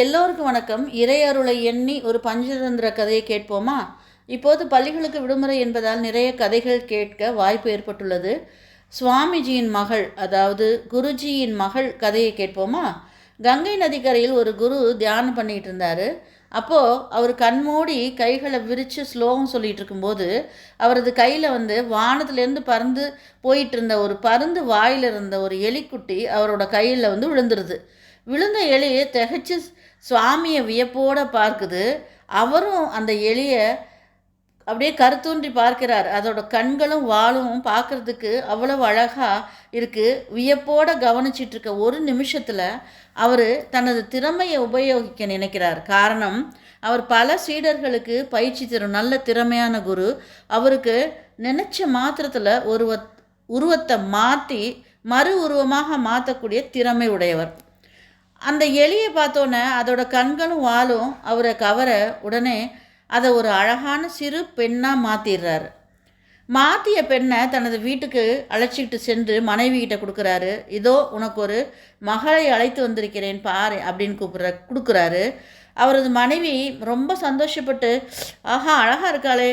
எல்லோருக்கும் வணக்கம். இறை அருளை எண்ணி ஒரு பஞ்சதந்திர கதையை கேட்போமா? இப்போது பள்ளிகளுக்கு விடுமுறை என்பதால் நிறைய கதைகள் கேட்க வாய்ப்பு ஏற்பட்டுள்ளது. சுவாமிஜியின் மகள் அதாவது குருஜியின் மகள் கதையை கேட்போமா? கங்கை நதிக்கரையில் ஒரு குரு தியானம் பண்ணிட்டு இருந்தார். அப்போது அவர் கண்மூடி கைகளை விரித்து ஸ்லோகம் சொல்லிட்டு இருக்கும்போது அவரது கையில் வந்து வானத்துலேருந்து பறந்து போயிட்டு இருந்த ஒரு பருந்து வாயில் இருந்த ஒரு எலிக்குட்டி அவரோட கையில் வந்து விழுந்துருது. விழுந்த எலி திகைச்சு சுவாமியை வியப்போட பார்க்குது. அவரும் அந்த எலியை அப்படியே கருத்தூன்றி பார்க்கிறார். அதோட கண்களும் வாழும் பார்க்கறதுக்கு அவ்வளவு அழகாக இருக்குது வியப்போட கவனிச்சிட்டு இருக்க ஒரு நிமிஷத்தில் அவர் தனது திறமையை உபயோகிக்க நினைக்கிறார். காரணம் அவர் பல சீடர்களுக்கு பயிற்சி தரும் நல்ல திறமையான குரு. அவருக்கு நினச்ச மாத்திரத்தில் ஒருவ உருவத்தை மாற்றி மறு உருவமாக மாற்றக்கூடிய திறமை உடையவர். அந்த எலியை பார்த்தோன்னே அதோட கண்களும் வாலும் அவரை கவர உடனே அதை ஒரு அழகான சிறு பெண்ணாக மாற்றிடுறாரு மாற்றிய பெண்ணை தனது வீட்டுக்கு அழைச்சிக்கிட்டு சென்று மனைவி கிட்ட கொடுக்குறாரு. இதோ உனக்கு ஒரு மகளை அழைத்து வந்திருக்கிறேன் பாரு அப்படின்னு கூப்பிட்ற கொடுக்குறாரு. அவரது மனைவி ரொம்ப சந்தோஷப்பட்டு ஆஹா அழகாக இருக்காளே.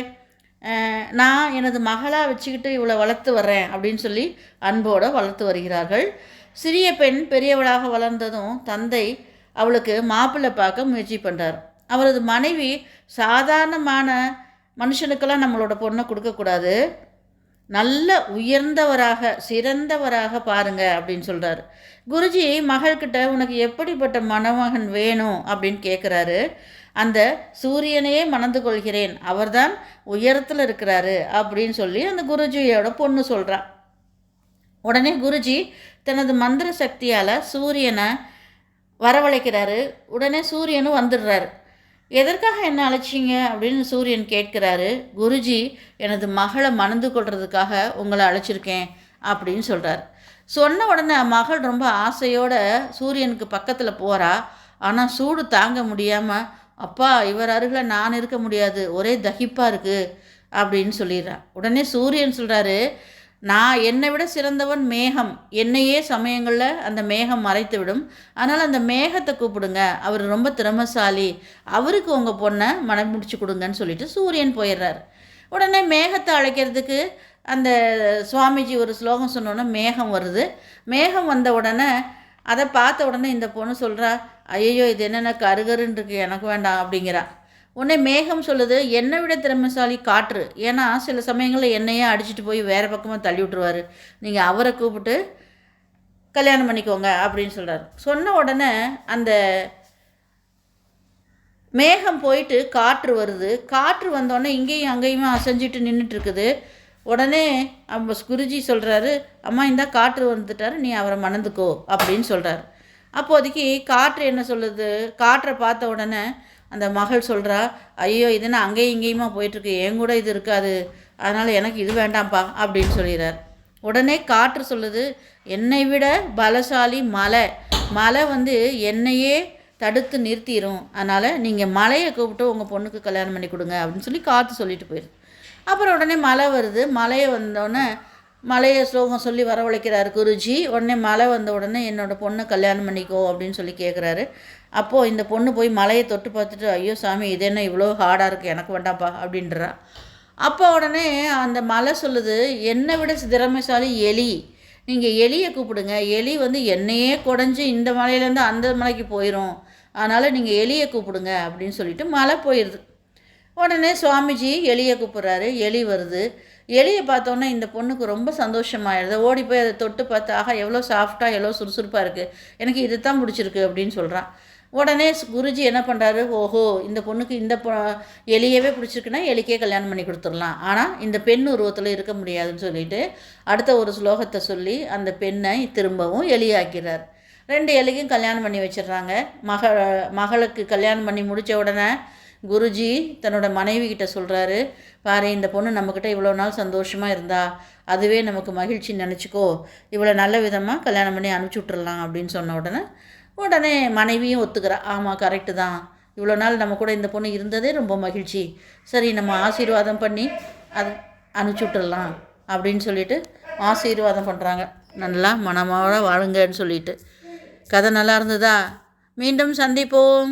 நான் எனது மகளாக வச்சுக்கிட்டு இவளை வளர்த்து வர்றேன் அப்படின்னு சொல்லி அன்போடு வளர்த்து வருகிறார்கள். சிறிய பெண் பெரியவளாக வளர்ந்ததும் தந்தை அவளுக்கு மாப்பிள்ளை பார்க்க முயற்சி பண்ணுறார் அவரது மனைவி சாதாரணமான மனுஷனுக்கெல்லாம் நம்மளோட பொண்ணை கொடுக்கக்கூடாது நல்ல உயர்ந்தவராக சிறந்தவராக பாருங்க அப்படின்னு சொல்கிறாரு குருஜி மகள்கிட்ட உனக்கு எப்படிப்பட்ட மணமகன் வேணும் அப்படின்னு கேட்குறாரு அந்த சூரியனையே மணந்து கொள்கிறேன் அவர்தான் உயரத்தில் இருக்கிறாரு அப்படின்னு சொல்லி அந்த குருஜியோட பொண்ணு சொல்கிறான் உடனே குருஜி தனது மந்திர சக்தியால் சூரியனை வரவழைக்கிறாரு. உடனே சூரியனும் வந்துடுறாரு. எதற்காக என்ன அழைச்சிங்க? அப்படின்னு சூரியன் கேட்கிறாரு. குருஜி எனது மகளை மணந்து கொள்றதுக்காக உங்களை அழைச்சிருக்கேன் அப்படின்னு சொல்கிறார் சொன்ன உடனே மகள் ரொம்ப ஆசையோட சூரியனுக்கு பக்கத்தில் போகிறா ஆனால் சூடு தாங்க முடியாமல் அப்பா இவர் அருகில் நான் இருக்க முடியாது. ஒரே தகிப்பாக இருக்குது அப்படின்னு சொல்லிடுறான் உடனே சூரியன் சொல்கிறாரு நான் என்னை விட சிறந்தவன் மேகம். என்னையே சமயங்களில் அந்த மேகம் மறைத்து விடும் அதனால் அந்த மேகத்தை கூப்பிடுங்க. அவர் ரொம்ப திறமசாலி. அவருக்கு உங்கள் பொண்ணை மனம் முடிச்சு கொடுங்கன்னு சொல்லிட்டு சூரியன் போயிடுறாரு. உடனே மேகத்தை அழைக்கிறதுக்கு அந்த சுவாமிஜி ஒரு ஸ்லோகம் சொன்னோன்னே மேகம் வருது. மேகம் வந்த உடனே அதை பார்த்த உடனே இந்த பொண்ணு சொல்கிறா ஐயோ இது என்னென்ன கருகருன்னு இருக்கு எனக்கு வேண்டாம் அப்படிங்கிறா. உடனே மேகம் சொல்லுது என்னை விட திறமைசாலி காற்று. ஏன்னா சில சமயங்களில் என்னையே அடிச்சிட்டு போய் வேறு பக்கமாக தள்ளி விட்டுருவாரு. நீங்கள் அவரை கூப்பிட்டு கல்யாணம் பண்ணிக்கோங்க அப்படின்னு சொல்கிறார் சொன்ன உடனே அந்த மேகம் போயிட்டு காற்று வருது. காற்று வந்தோடனே இங்கேயும் அங்கேயுமே அசைஞ்சிட்டு நின்றுட்டு இருக்குது உடனே நம்ம குருஜி சொல்கிறாரு அம்மா இந்த காற்று வந்துட்டாரு நீ அவரை மணந்துக்கோ அப்படின்னு சொல்கிறார் அப்போதைக்கு காற்று என்ன சொல்லுது? காற்றை பார்த்த உடனே அந்த மகள் சொல்கிறா ஐயோ இது நான் அங்கேயும் இங்கேயுமா போயிட்டுருக்கு என் கூட இது இருக்காது அதனால் எனக்கு இது வேண்டாம்ப்பா அப்படின்னு சொல்லிடுறார். உடனே காற்று சொல்லுது என்னை விட பலசாலி மலை மலை வந்து என்னையே தடுத்து நிறுத்திடும் அதனால் நீங்கள் மலையை கூப்பிட்டு உங்கள் பொண்ணுக்கு கல்யாணம் பண்ணி கொடுங்க அப்படின்னு சொல்லி காற்று சொல்லிட்டு போயிடுது. அப்புறம் உடனே மழை வருது மழையை வந்தோடனே மலையை ஸ்லோகம் சொல்லி வரவழைக்கிறார் குருஜி. உடனே மழை வந்த உடனே என்னோட பொண்ணை கல்யாணம் பண்ணிக்கோ அப்படின்னு சொல்லி கேட்குறாரு அப்போது இந்த பொண்ணு போய் மலையை தொட்டு பார்த்துட்டு ஐயோ சாமி இது என்ன இவ்வளோ ஹார்டாக இருக்குது எனக்கு வேண்டாம்ப்பா அப்படின்றா. அப்போ உடனே அந்த மலை சொல்லுது என்னை விட திறமைசாலி எலி. நீங்கள் எலியை கூப்பிடுங்க. எலி வந்து என்னையே குடஞ்சி இந்த மலையிலேருந்து அந்த மலைக்கு போயிடும் அதனால் நீங்கள் எலியை கூப்பிடுங்க அப்படின்னு சொல்லிட்டு மலை போயிடுது உடனே சுவாமிஜி எலியை கூப்பிட்றாரு. எலி வருது. எலியை பார்த்தோன்னே இந்த பொண்ணுக்கு ரொம்ப சந்தோஷமாயிடுது. ஓடி போய் அதை தொட்டு பார்த்து ஆஹா எவ்வளோ சாஃப்டாக எவ்வளோ சுறுசுறுப்பாக இருக்குது எனக்கு இது தான் பிடிச்சிருக்கு அப்படின்னு சொல்கிறான் உடனே குருஜி என்ன பண்ணுறாரு ஓஹோ இந்த பொண்ணுக்கு இந்த பொ எலியவே பிடிச்சிருக்குன்னா எலிக்கே கல்யாணம் பண்ணி கொடுத்துடலாம். ஆனால் இந்த பெண் உருவத்தில் இருக்க முடியாதுன்னு சொல்லிட்டு அடுத்த ஒரு ஸ்லோகத்தை சொல்லி அந்த பெண்ணை திரும்பவும் எலியாக்கிறார். ரெண்டு எலிக்கும் கல்யாணம் பண்ணி வச்சிடுறாங்க. மக மகளுக்கு கல்யாணம் பண்ணி முடித்த உடனே குருஜி தன்னோட மனைவி கிட்ட சொல்கிறாரு பாரு இந்த பொண்ணு நம்மக்கிட்ட இவ்வளோ நாள் சந்தோஷமாக இருந்தா அதுவே நமக்கு மகிழ்ச்சி நினச்சிக்கோ. இவ்வளோ நல்ல விதமாக கல்யாணம் பண்ணி அனுப்பிச்சி விட்றலாம் அப்படின்னு சொன்ன உடனே உடனே மனைவியும் ஒத்துக்கிறா ஆமாம் கரெக்டு தான். இவ்வளோ நாள் நம்ம கூட இந்த பொண்ணு இருந்ததே ரொம்ப மகிழ்ச்சி. சரி நம்ம ஆசீர்வாதம் பண்ணி அதை அனுப்பிச்சி விட்டுறலாம் அப்படின்னு சொல்லிட்டு ஆசீர்வாதம் பண்ணுறாங்க நல்லா மனமாக வாழுங்கன்னு சொல்லிட்டு. கதை நல்லா இருந்ததா? மீண்டும் சந்திப்போம்.